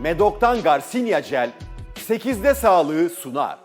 Medok'tan Garcinia Gel 8'de sağlığı sunar.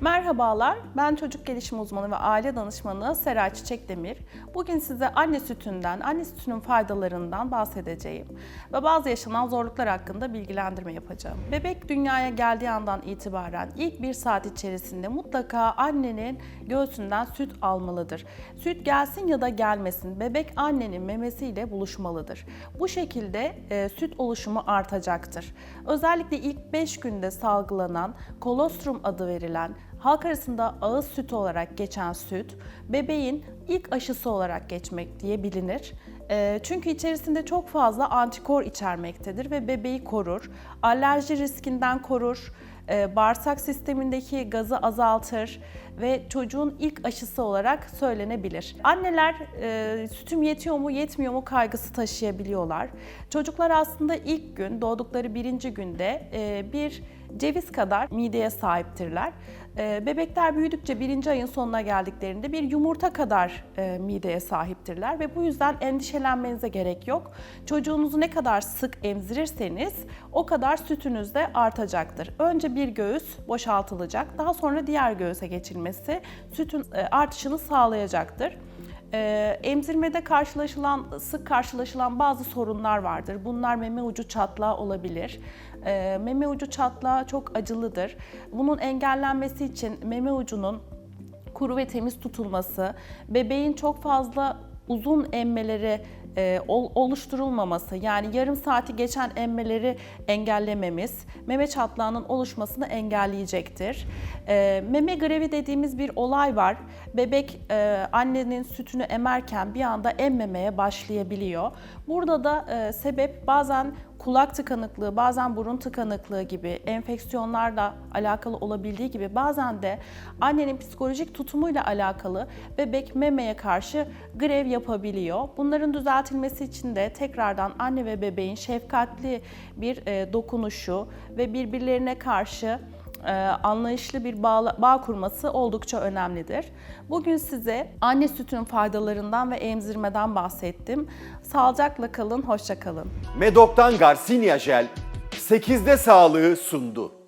Merhabalar, ben çocuk gelişim uzmanı ve aile danışmanı Seray Çiçek Demir. Bugün size anne sütünden, anne sütünün faydalarından bahsedeceğim ve bazı yaşanan zorluklar hakkında bilgilendirme yapacağım. Bebek dünyaya geldiği andan itibaren ilk bir saat içerisinde mutlaka annenin göğsünden süt almalıdır. Süt gelsin ya da gelmesin, bebek annenin memesiyle buluşmalıdır. Bu şekilde e, süt oluşumu artacaktır. Özellikle ilk 5 günde salgılanan kolostrum adı verilen halk arasında ağız sütü olarak geçen süt, bebeğin ilk aşısı olarak geçmek diye bilinir. Ee, Çünkü içerisinde çok fazla antikor içermektedir ve bebeği korur. Alerji riskinden korur, e, bağırsak sistemindeki gazı azaltır ve çocuğun ilk aşısı olarak söylenebilir. Anneler e, sütüm yetiyor mu yetmiyor mu kaygısı taşıyabiliyorlar. Çocuklar aslında ilk gün doğdukları birinci günde e, bir ceviz kadar mideye sahiptirler. E, Bebekler büyüdükçe birinci ayın sonuna geldiklerinde bir yumurta kadar e, mideye sahiptirler ve bu yüzden endişelenmenize gerek yok. Çocuğunuzu ne kadar sık emzirirseniz o kadar sütünüz de artacaktır. Önce bir göğüs boşaltılacak, daha sonra diğer göğüse geçilmesi sütün e, artışını sağlayacaktır. Ee, emzirmede karşılaşılan, sık karşılaşılan bazı sorunlar vardır. Bunlar meme ucu çatlağı olabilir. Ee, meme ucu çatlağı çok acılıdır. Bunun engellenmesi için meme ucunun kuru ve temiz tutulması, bebeğin çok fazla uzun emmeleri e, ol- oluşturulmaması, yani yarım saati geçen emmeleri engellememiz, meme çatlağının oluşmasını engelleyecektir. E, meme grevi dediğimiz bir olay var. Bebek e, annenin sütünü emerken bir anda emmemeye başlayabiliyor. Burada da e, sebep bazen kulak tıkanıklığı, bazen burun tıkanıklığı gibi enfeksiyonlarla alakalı olabildiği gibi bazen de annenin psikolojik tutumuyla alakalı bebek memeye karşı grev yapabiliyor. Bunların düzeltilmesi için de tekrardan anne ve bebeğin şefkatli bir e, dokunuşu ve birbirlerine karşı e, anlayışlı bir bağ, bağ kurması oldukça önemlidir. Bugün size anne sütünün faydalarından ve emzirmeden bahsettim. Sağlıcakla kalın, hoşça kalın. Medok'tan Garcinia Gel 8'de sağlığı sundu.